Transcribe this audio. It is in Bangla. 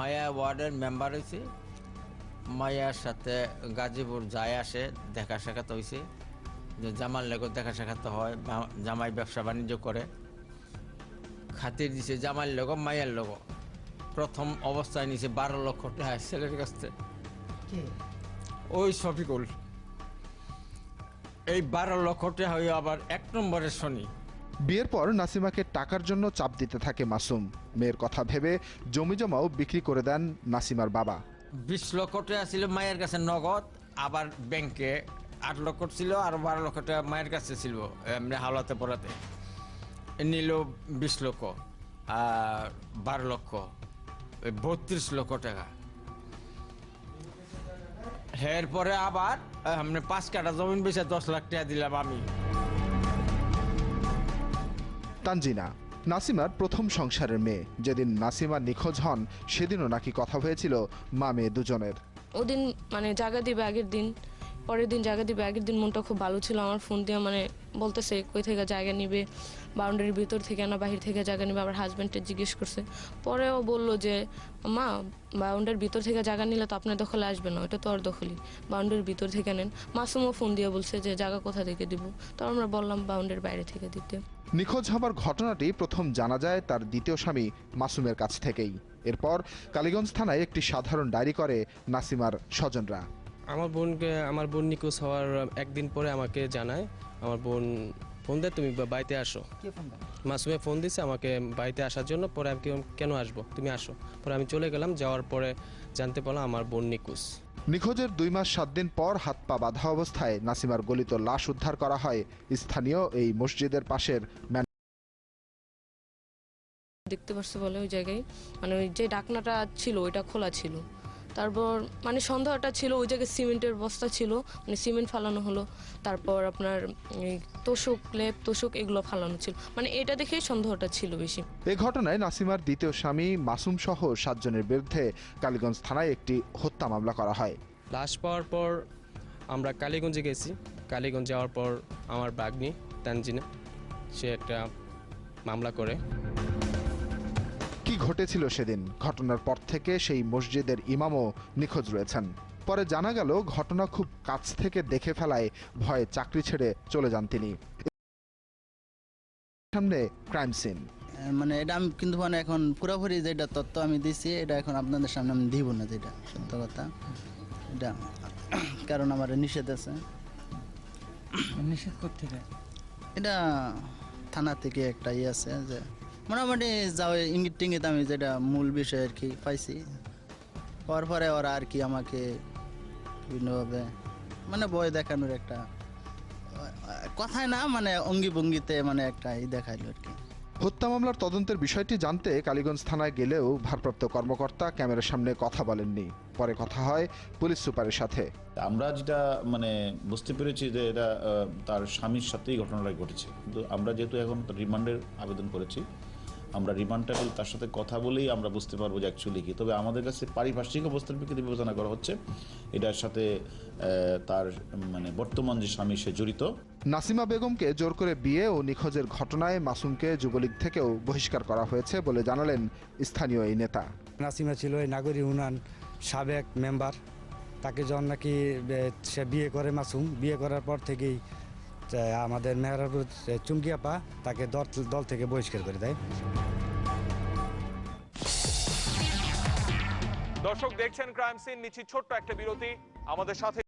মায়া ওয়ার্ডের মেম্বার হয়েছে মায়ার সাথে গাজীপুর যায় আসে দেখা সাক্ষাৎ হয়েছে যে জামার লেগো দেখা সাক্ষাৎ হয় জামাই ব্যবসা বাণিজ্য করে। খাতির দিছে জামাই লোক মায়ের লোক প্রথম অবস্থায় নিছে বারো লক্ষ টাকা ছেলের কাছ থেকে। ওই শফিকুল। এই বারো লক্ষ টাকা হয়ে আবার এক নম্বরের শনি। বিয়ের পর নাসিমাকে টাকার জন্য চাপ দিতে থাকে মাসুম। মেয়ের কথা ভেবে জমি জমাও বিক্রি করে দেন নাসিমার বাবা। বিশ লক্ষ টাকা ছিল মায়ের কাছে নগদ, আবার ব্যাংকে আট লক্ষ ছিল আর বারো লক্ষ টাকা মায়ের কাছে ছিল, এমনি হাওলাতে পড়াতে। নিল বিশ লক্ষ, আর বারো লক্ষ বত্রিশ লক্ষ টাকা। এরপরে আবার আমরা পাঁচ কাটা জমিন বেচে দশ লাখ টাকা দিলাম আমি। তানজিনা, নাসিমার প্রথম সংসারের মেয়ে। যেদিন নাসিমা নিখোঁজ হন, সেদিনও নাকি কথা হয়েছিল মা মেয়ে দুজনের। ওদিন মানে জাগা দিবে আগের দিন। পরের দিন জায়গা দিবে, আগের দিন মনটা খুব ভালো ছিল। আমার ফোন দিয়ে মানে বলতেছে, কই থেকে জায়গা নিবে? বাউন্ডারির ভিতর থেকে না, বাহির থেকে জায়গা নিবে। আবার হাজব্যান্ডে জিজ্ঞেস করছে। পরেও বলল যে, মা বাউন্ডারির ভিতর থেকে জায়গা নিলে তো আপনার দখলে আসবে না ওটা তো আর দখলই। বাউন্ডারির ভিতর থেকে নেন। মাসুমও ফোন দিয়ে বলছে যে, জায়গা কোথা থেকে দিব? তো আমরা বললাম বাউন্ডারির বাইরে থেকে দিতে। নিখোঁজ হবার ঘটনাটি প্রথম জানা যায় তার দ্বিতীয় স্বামী মাসুমের কাছ থেকেই। এরপর কালীগঞ্জ থানায় একটি সাধারণ ডায়েরি করে নাসিমার স্বজনরা। আমার বোনকে আমার বোন নিখোঁজ হওয়ার একদিন পরে আমাকে জানায় আমার বোন ফোন দেয় তুমি বাড়িতে আসো। মাসুমে ফোন দিছে আমাকে বাড়িতে আসার জন্য পরে আমি কেন আসব? তুমি আসো। পরে আমি চলে গেলাম যাওয়ার পরে জানতে পারলাম আমার বোন নিখোঁজ। নিখোঁজের দুই মাস সাত দিন পর হাত পা বাঁধা অবস্থায় নাসিমার গলিত লাশ উদ্ধার করা হয় স্থানীয় এই মসজিদের পাশের দেখতে পাচ্ছ বলে ওই জায়গায়। মানে ওই যে ডাকনাটা ছিল ওইটা খোলা ছিল। তারপর মানে সন্দেহটা ছিল ওই জায়গায় সিমেন্টের বস্তা ছিল মানে সিমেন্ট ফালানো হলো। তারপর আপনার এই তোষক লেপ তোষক এগুলো ফালানো ছিল। মানে এটা দেখেই সন্দেহটা ছিল বেশি। এ ঘটনায় নাসিমার দ্বিতীয় স্বামী মাসুম সহ সাতজনের বিরুদ্ধে কালীগঞ্জ থানায় একটি হত্যা মামলা করা হয়। লাশ পাওয়ার পর আমরা কালীগঞ্জে গেছি। কালীগঞ্জ যাওয়ার পর আমার বাগনি তানজিনা সে একটা মামলা করে। কি ঘটেছিল সেদিন? ঘটনার পর থেকে সেই মসজিদের ইমামও নিখোঁজ রয়েছেন। পরে জানা গেল ঘটনা খুব কাছ থেকে দেখে ফেলায় ভয়ে চাকরি ছেড়ে চলে যান তিনি। সামনে ক্রাইম সিন। মানে এটা আমি কিন্তু মানে এখন পুরোপুরি যেটা তথ্য আমি দিছি এটা এখন আপনাদের সামনে আমি দিব না যেটা সত্য কথা। এটা কারণ আমার নিষেধ আছে। নিষেধ করতে এটা থানা থেকে একটা ইয়ে আছে যে মোটামুটি যাও ইঙ্গিত টিঙ্গিত আমি যেটা মূল বিষয় আর কি পাইছি। পাওয়ার পরে ওরা আর কি আমাকে বিভিন্নভাবে মানে ভয় দেখানোর একটা কথায় না মানে অঙ্গি ভঙ্গিতে মানে একটা ই দেখাইলো আর কি। হত্যা মামলার তদন্তের বিষয়টি জানতে কালীগঞ্জ থানায় গেলেও ভারপ্রাপ্ত কর্মকর্তা ক্যামেরার সামনে কথা বলেননি। পরে কথা হয় পুলিশ সুপারের সাথে। আমরা যেটা মানে বুঝতে পেরেছি যে এটা তার স্বামীর সাথেই ঘটনাটা ঘটেছে। কিন্তু আমরা যেহেতু এখন রিমান্ডের আবেদন করেছি আমরা রিমান্ডটা পেলে তার সাথে কথা বলেই আমরা বুঝতে পারব যে অ্যাকচুয়ালি কি। তবে আমাদের কাছে পারিপার্শ্বিক অবস্থার প্রেক্ষিতে বিবেচনা করা হচ্ছে। এটার সাথে তার মানে বর্তমান যে স্বামী সে জড়িত। নাসিমা বেগমকে জোর করে বিয়ে ও নিখোঁজের ঘটনায় মাসুমকে যুবলীগ থেকেও বহিষ্কার করা হয়েছে বলে জানালেন স্থানীয় এই নেতা। নাসিমা ছিল এই নাগরিক ইউনিয়ন সাবেক মেম্বার। তাকে যখন নাকি সে বিয়ে করে মাসুম। বিয়ে করার পর থেকেই আমাদের মেহরাবুর চুমকিয়াপা তাকে দল দল থেকে বহিষ্কার করে দেয়। দর্শক দেখছেন ক্রাইম সিন, নিচ্ছি ছোট্ট একটা বিরতি। আমাদের সাথে